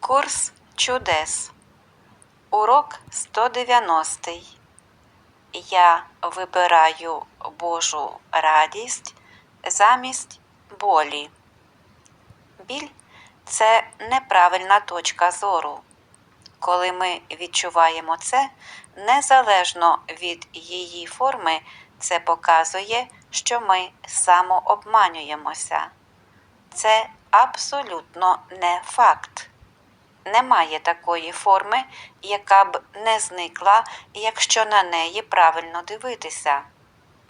Курс чудес. Урок 190. Я вибираю Божу радість замість болі. Біль це неправильна точка зору. Коли ми відчуваємо це, незалежно від її форми, це показує, що ми самообманюємося. Це абсолютно не факт. Немає такої форми, яка б не зникла, якщо на неї правильно дивитися,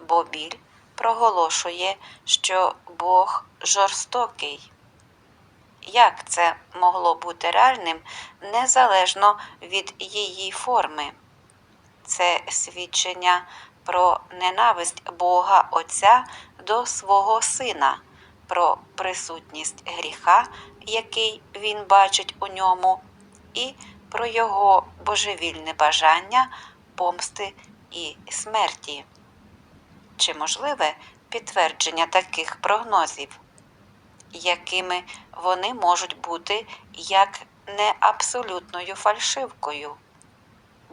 бо біль проголошує, що Бог жорстокий. Як це могло бути реальним незалежно від її форми? Це свідчення про ненависть Бога Отця до свого Сина, про присутність гріха, який він бачить у ньому, і про його божевільне бажання помсти і смерті. Чи можливе підтвердження таких прогнозів? якими вони можуть бути як не абсолютною фальшивкою.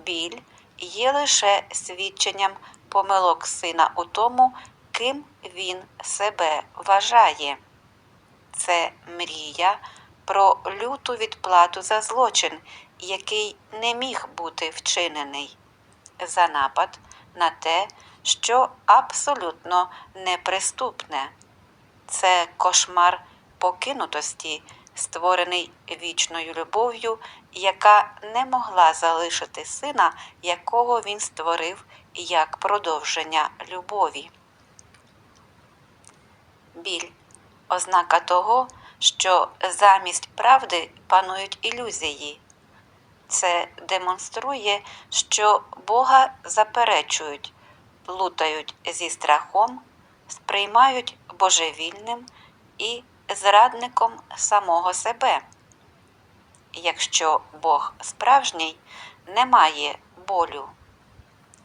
Біль є лише свідченням помилок сина у тому, ким він себе вважає. Це мрія про люту відплату за злочин, який не міг бути вчинений, за напад на те, що абсолютно неприступне це кошмар покинутості, створений вічною любов'ю, яка не могла залишити сина, якого він створив як продовження любові. Біль ознака того, що замість правди панують ілюзії. Це демонструє, що Бога заперечують, плутають зі страхом, сприймають божевільним і зрадником самого себе. Якщо Бог справжній, немає болю.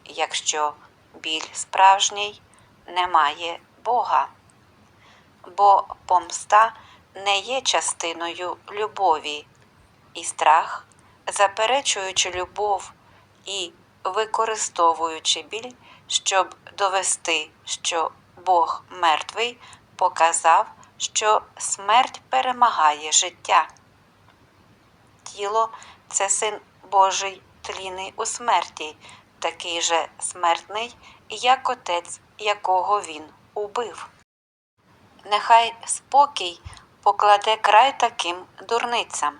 Якщо біль справжній, немає Бога. Бо помста не є частиною любові, і страх, заперечуючи любов і використовуючи біль, щоб довести, що Бог мертвий, показав, що смерть перемагає життя. Тіло це син Божий тліний у смерті, такий же смертний, як отець, якого він убив. Нехай спокій покладе край таким дурницям.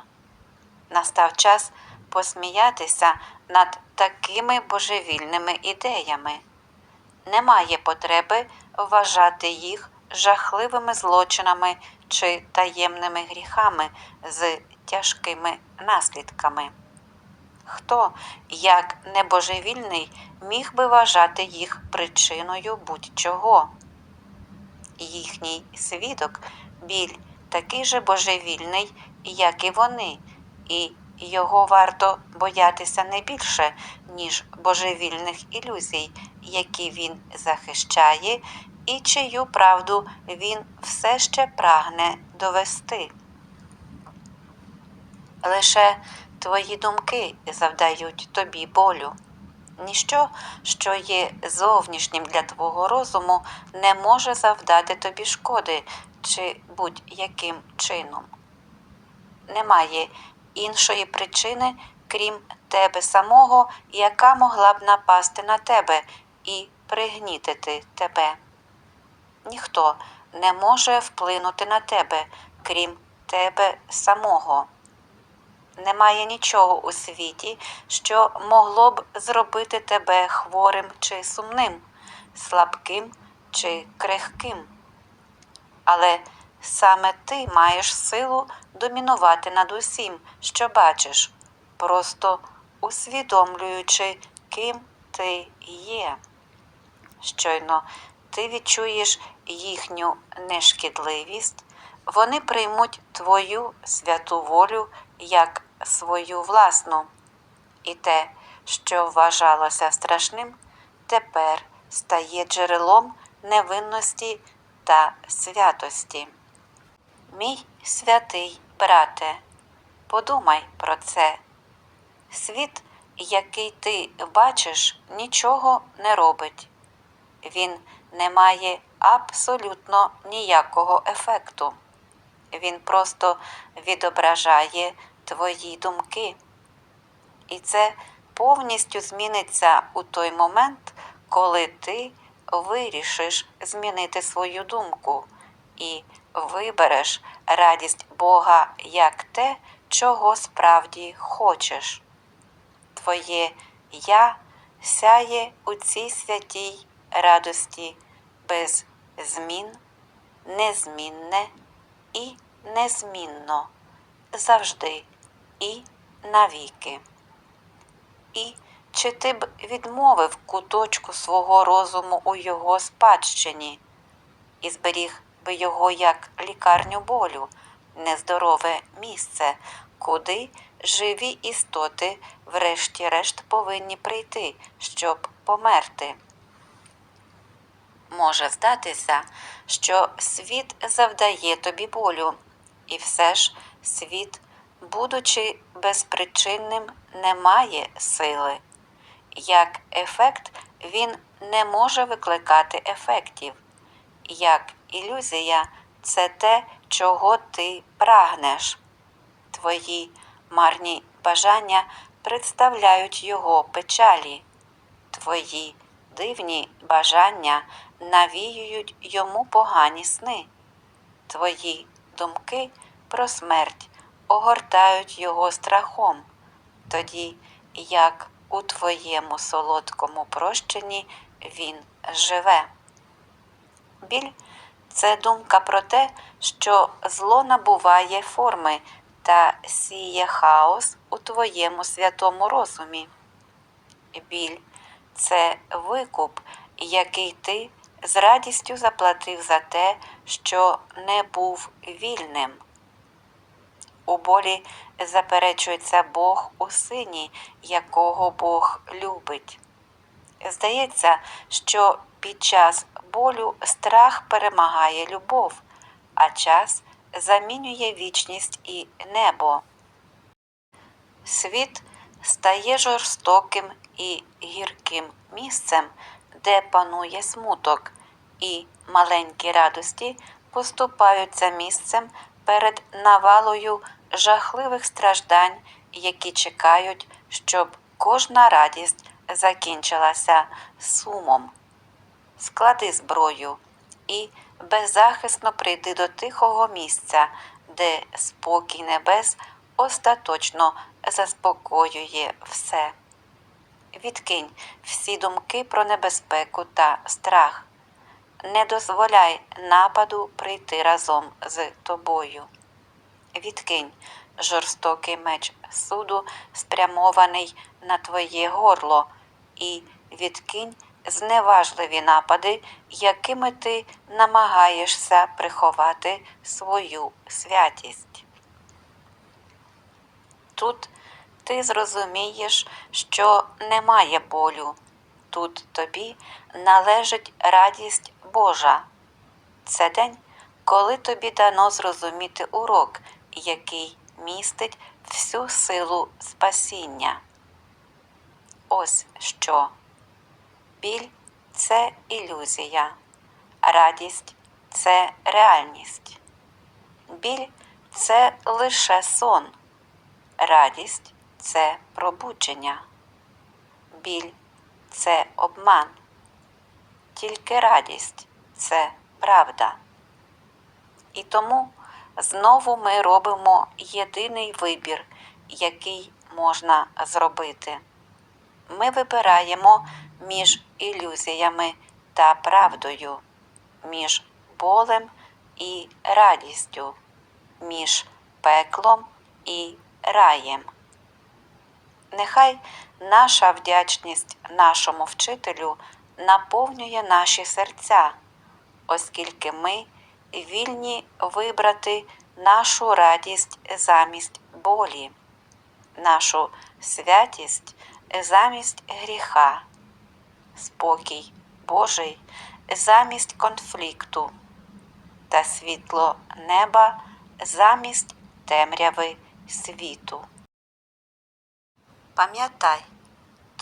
Настав час посміятися над такими божевільними ідеями. Немає потреби вважати їх жахливими злочинами чи таємними гріхами з тяжкими наслідками. Хто, як небожевільний, міг би вважати їх причиною будь-чого? Їхній свідок, біль, такий же божевільний, як і вони, і його варто боятися не більше, ніж божевільних ілюзій, які він захищає і чию правду він все ще прагне довести. Лише твої думки завдають тобі болю. Ніщо, що є зовнішнім для твого розуму, не може завдати тобі шкоди чи будь-яким чином. Немає іншої причини, крім тебе самого, яка могла б напасти на тебе і пригнітити тебе. Ніхто не може вплинути на тебе, крім тебе самого. Немає нічого у світі, що могло б зробити тебе хворим чи сумним, слабким чи крихким. Але саме ти маєш силу домінувати над усім, що бачиш, просто усвідомлюючи, ким ти є. Щойно ти відчуєш їхню нешкідливість, вони приймуть твою святу волю як свою власну, і те, що вважалося страшним, тепер стає джерелом невинності та святості. Мій святий брате, Подумай про це. Світ, який ти бачиш, нічого не робить. Він не має абсолютно ніякого ефекту. Він просто відображає твої думки. І це повністю зміниться у той момент, коли ти вирішиш змінити свою думку і вибереш радість Бога як те, чого справді хочеш. Твоє Я сяє у цій святій радості без змін, незмінне і незмінно, завжди і навіки. І чи ти б відмовив куточку свого розуму у його спадщині і зберіг би його як лікарню болю, нездорове місце, куди живі істоти врешті-решт повинні прийти, щоб померти? Може здатися, що світ завдає тобі болю, і все ж світ, будучи безпричинним, не має сили. Як ефект, він не може викликати ефектів. Як ілюзія це те, чого ти прагнеш. Твої марні бажання представляють його печалі. Твої дивні бажання навіюють йому погані сни. Твої думки про смерть огортають його страхом, тоді як у твоєму солодкому прощенні він живе. Біль це думка про те, що зло набуває форми та сіє хаос у твоєму святому розумі. Біль це викуп, який ти з радістю заплатив за те, що не був вільним. У болі заперечується Бог у сині, якого Бог любить. Здається, що під час болю страх перемагає любов, а час замінює вічність і небо. Світ стає жорстоким і гірким місцем, де панує смуток, і маленькі радості поступаються місцем перед навалою жахливих страждань, які чекають, щоб кожна радість закінчилася сумом. Склади зброю і беззахисно прийди до тихого місця, де спокій небес остаточно заспокоює все. Відкинь всі думки про небезпеку та страх. Не дозволяй нападу прийти разом з тобою. Відкинь жорстокий меч суду, спрямований на твоє горло, і відкинь зневажливі напади, якими ти намагаєшся приховати свою святість. Тут ти зрозумієш, що немає болю. Тут тобі належить радість Божа. Це день, коли тобі дано зрозуміти урок, який містить всю силу спасіння. Ось що. Біль це ілюзія, радість це реальність. Біль це лише сон, радість це пробудження. Біль це обман, тільки радість це правда. І тому знову ми робимо єдиний вибір, який можна зробити. Ми вибираємо між ілюзіями та правдою, між болем і радістю, між пеклом і раєм. Нехай наша вдячність нашому вчителю наповнює наші серця, оскільки ми вільні вибрати нашу радість замість болі, нашу святість замість гріха, спокій Божий замість конфлікту та світло неба замість темряви світу. Пам'ятай,